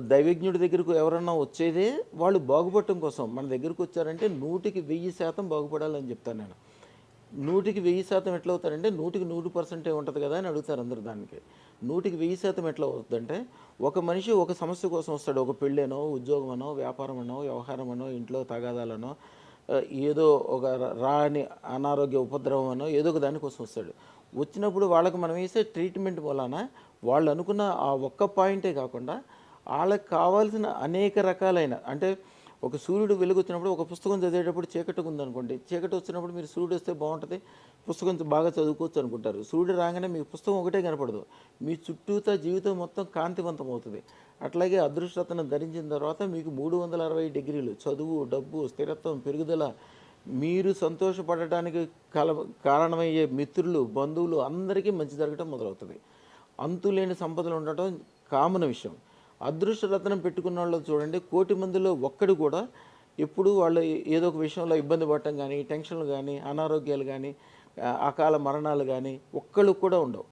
దైవజ్ఞుడి దగ్గరకు ఎవరన్నా వచ్చేదే వాళ్ళు బాగుపడటం కోసం. మన దగ్గరకు వచ్చారంటే నూటికి వెయ్యి శాతం బాగుపడాలని చెప్తాను నేను. నూటికి వెయ్యి శాతం ఎట్లా అవుతారంటే నూటికి నూరు పర్సెంటే ఉంటుంది కదా అని అడుగుతారు అందరు దానికి. నూటికి వెయ్యి శాతం ఎట్లా అవుతుందంటే ఒక మనిషి ఒక సమస్య కోసం వస్తాడు. ఒక పెళ్ళేనో ఉద్యోగమనో వ్యాపారమనో వ్యవహారమనో ఇంట్లో తగాదాలనో ఏదో ఒక రాని అనారోగ్య ఉపద్రవం అనో ఏదో ఒక దానికోసం వస్తాడు. వచ్చినప్పుడు వాళ్ళకి మనం వేసే ట్రీట్మెంట్ వలన వాళ్ళు అనుకున్న ఆ ఒక్క పాయింటే కాకుండా వాళ్ళకి కావాల్సిన అనేక రకాలైన అంటే ఒక సూర్యుడు వెలుగు వచ్చినప్పుడు ఒక పుస్తకం చదివేటప్పుడు చీకటిగా ఉందనుకోండి. చీకటి వచ్చినప్పుడు మీరు సూర్యుడు వస్తే బాగుంటుంది పుస్తకం బాగా చదువుకోవచ్చు అనుకుంటారు. సూర్యుడు రాగానే మీకు పుస్తకం ఒకటే కనపడదు. మీ చుట్టూతా జీవితం మొత్తం కాంతివంతం అవుతుంది అట్లాగే అదృష్టతను ధరించిన తర్వాత మీకు మూడు వందల అరవై డిగ్రీలు చదువు డబ్బు స్థిరత్వం పెరుగుదల మీరు సంతోషపడటానికి కల కారణమయ్యే మిత్రులు బంధువులు అందరికీ మంచి జరగటం మొదలవుతుంది. అంతులేని సంపదలు ఉండటం కామన్ విషయం. అదృష్ట రత్నం పెట్టుకున్న వాళ్ళు చూడండి కోటి మందిలో ఒక్కడు కూడా ఎప్పుడు వాళ్ళు ఏదో ఒక విషయంలో ఇబ్బంది పడటం కానీ టెన్షన్లు కానీ అనారోగ్యాలు కానీ అకాల మరణాలు కానీ ఒక్కళ్ళు కూడా ఉండవు.